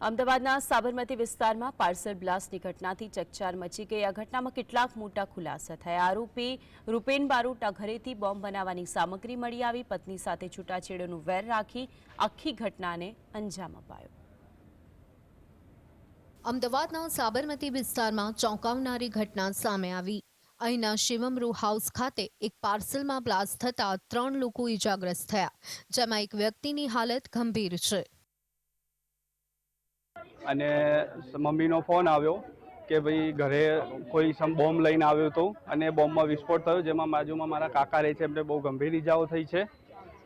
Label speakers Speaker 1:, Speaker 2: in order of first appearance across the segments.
Speaker 1: અમદાવાદના સાબરમતી વિસ્તારમાં પાર્સલ બ્લાસ્ટની ઘટનાથી ચકચાર મચી ગઈ. આ ઘટનામાં કેટલાક મોટા ખુલાસા થયા. આરોપી રૂપેન બારોટા ઘરેથી બોમ્બ બનાવવાની સામગ્રી મળી આવી. પત્ની સાથે છૂટાછેડોનું વેર રાખી આખી ઘટનાને અંજામ અપાયો.
Speaker 2: અમદાવાદના સાબરમતી વિસ્તારમાં ચોંકાવનારી ઘટના સામે આવી. અહીંના શિવમ હાઉસ ખાતે એક પાર્સલમાં બ્લાસ્ટ થતાં ત્રણ લોકો ઈજાગ્રસ્ત થયા, જેમાં એક વ્યક્તિની હાલત ગંભીર છે.
Speaker 3: અને મમ્મીનો ફોન આવ્યો કે ભાઈ ઘરે કોઈ સમ બોમ્બ લઈને આવ્યો હતો અને બોમ્બમાં વિસ્ફોટ થયો, જેમાં બાજુમાં મારા કાકા રહે છે, એમને બહુ ગંભીર ઈજાઓ થઈ છે.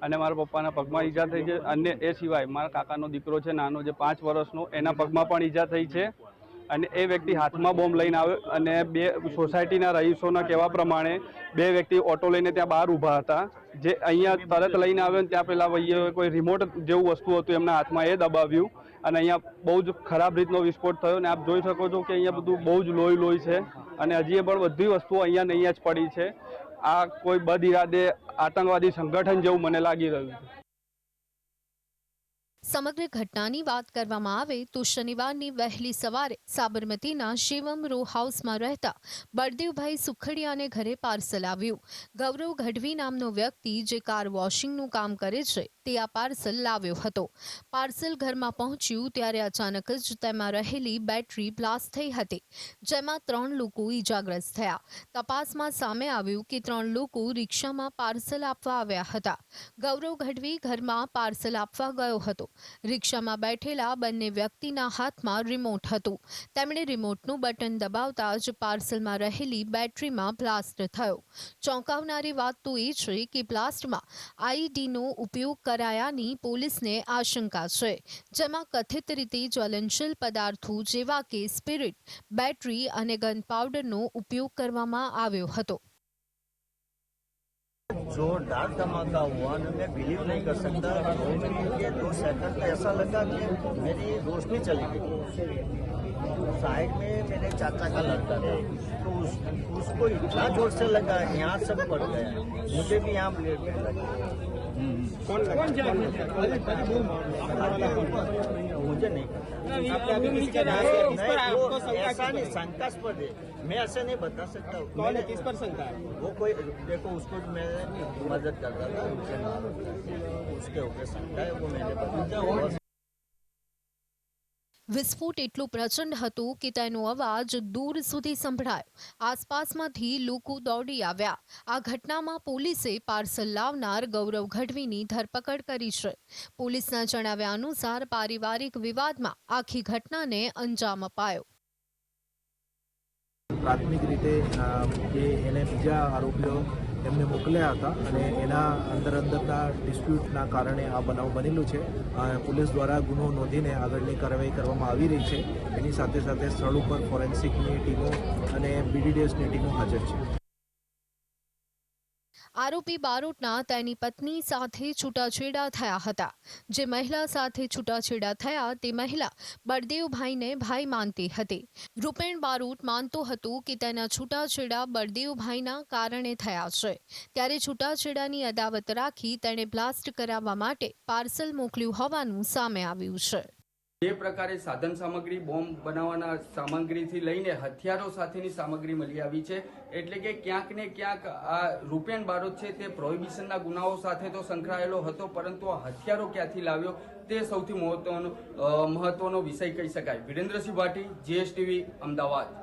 Speaker 3: અને મારા પપ્પાના પગમાં ઈજા થઈ છે. અને એ સિવાય મારા કાકાનો દીકરો છે, નાનો, જે પાંચ વર્ષનો, એના પગમાં પણ ઈજા થઈ છે. અને એ વ્યક્તિ હાથમાં બોમ્બ લઈને આવ્યો અને બે સોસાયટીના રહીશોના કહેવા પ્રમાણે બે વ્યક્તિ ઓટો લઈને ત્યાં બહાર ઊભા હતા. જે અહીંયા તરત લઈને આવ્યો ને ત્યાં પહેલાં ભાઈએ કોઈ રિમોટ જેવું વસ્તુ હતું એમના હાથમાં એ દબાવ્યું અને અહીંયા બહુ જ ખરાબ રીતનો વિસ્ફોટ થયો ને આપ જોઈ શકો છો કે અહીંયા બધું બહુ જ લોહી લોહી છે અને હજી પણ બધી વસ્તુઓ અહીંયા ને અહીંયા જ પડી છે. આ કોઈ બદ ઇરાદે આતંકવાદી સંગઠન જેવું મને લાગી રહ્યું છે.
Speaker 2: સમગ્ર ઘટનાની વાત કરવામાં આવે તો શનિવારની વહેલી સવારે સાબરમતીના શિવમ રો હાઉસમાં રહેતા બળદેવભાઈ સુખડિયાને ઘરે પાર્સલ આવ્યું. ગૌરવ ગઢવી નામનો વ્યક્તિ જે કાર વોશિંગનું કામ કરે છે તે આ પાર્સલ લાવ્યો હતો. પાર્સલ ઘરમાં પહોંચ્યું ત્યારે અચાનક જ તેમાં રહેલી બેટરી બ્લાસ્ટ થઈ હતી, જેમાં ત્રણ લોકો ઈજાગ્રસ્ત થયા. તપાસમાં સામે આવ્યું કે ત્રણ લોકો રિક્ષામાં પાર્સલ આપવા આવ્યા હતા. ગૌરવ ગઢવી ઘરમાં પાર્સલ આપવા ગયો હતો. રિક્ષામાં બેઠેલા બંને વ્યક્તિના હાથમાં રિમોટ હતું. તેમણે રિમોટનું બટન દબાવતા જ પાર્સલમાં રહેલી બેટરીમાં બ્લાસ્ટ થયો. ચોંકાવનારી વાત તો એ છે કે બ્લાસ્ટમાં આઈડીનો ઉપયોગ કરાયાની પોલીસને આશંકા છે, જેમાં કથિત રીતે જ્વલનશીલ પદાર્થો જેવા કે સ્પિરિટ બેટરી અને ગન પાવડરનો ઉપયોગ કરવામાં આવ્યો હતો.
Speaker 4: जोरदार धमाका हुआ ना मैं बिलीव नहीं कर सकता। दो मिनट के दो सेकंड में ऐसा लगा कि मेरी रोशनी चली गई। साइड में मेरे चाचा का लड़का था। तो उस, उसको इतना ज़ोर से लगा यहाँ सब पड़ गया। मुझे भी यहाँ ब्लेड में लगा। नहीं। शंकास्पद है। मैं ऐसा नहीं बता सकता
Speaker 5: कौन है? किस पर शंका है?
Speaker 4: वो कोई देखो उसको मैं मदद कर रहा था उसके ऊपर शंका है वो मैंने बता
Speaker 2: વિસ્ફોટ એટલો પ્રચંડ હતો કે તેનો અવાજ દૂર સુધી સંભળાયો. આસપાસમાંથી લોકો દોડી આવ્યા. આ ઘટનામાં પોલીસે પાર્સલ લાવનાર ગૌરવ ગઢવીની ધરપકડ કરી છે. પોલીસના જણાવ્યા અનુસાર પારિવારિક વિવાદમાં આખી ઘટનાને અંજામ અપાયો.
Speaker 6: પ્રાથમિક રીતે એને બીજા આરોપીઓ એમને મોકલ્યા હતા અને એના અંદર અંદરના ડિસ્પ્યુટના કારણે આ બનાવ બનેલું છે. પોલીસ દ્વારા ગુનો નોંધીને આગળની કાર્યવાહી કરવામાં આવી રહી છે. એની સાથે સાથે સ્થળ ઉપર ફોરેન્સિકની ટીમો અને બીડીડીએસની ટીમો હાજર છે.
Speaker 2: આરોપી બારોટના તેની પત્ની સાથે છૂટાછેડા થયા હતા. જે મહિલા સાથે છૂટાછેડા થયા તે મહિલા બળદેવભાઈને ભાઈ માનતી હતી. રૂપેણ બારોટ માનતો હતો કે તેના છૂટાછેડા બળદેવભાઈના કારણે થયા છે. ત્યારે છૂટાછેડાની અદાવત રાખી તેણે બ્લાસ્ટ કરાવવા માટે પાર્સલ મોકલ્યું હોવાનું સામે આવ્યું છે.
Speaker 7: જે પ્રકારે સાધન સામગ્રી, બોમ્બ બનાવવાના સામગ્રીથી લઈને હથિયારો સાથેની સામગ્રી મળી આવી છે. એટલે કે ક્યાંક ને ક્યાંક આ રૂપેન બારોટ છે તે પ્રોહિબિશનના ગુનાઓ સાથે તો સંકળાયેલો હતો, પરંતુ આ હથિયારો ક્યાંથી લાવ્યો તે સૌથી મહત્વનો મહત્વનો વિષય કહી શકાય. વિરેન્દ્રસિંહ ભાટી, જીએસટીવી, અમદાવાદ.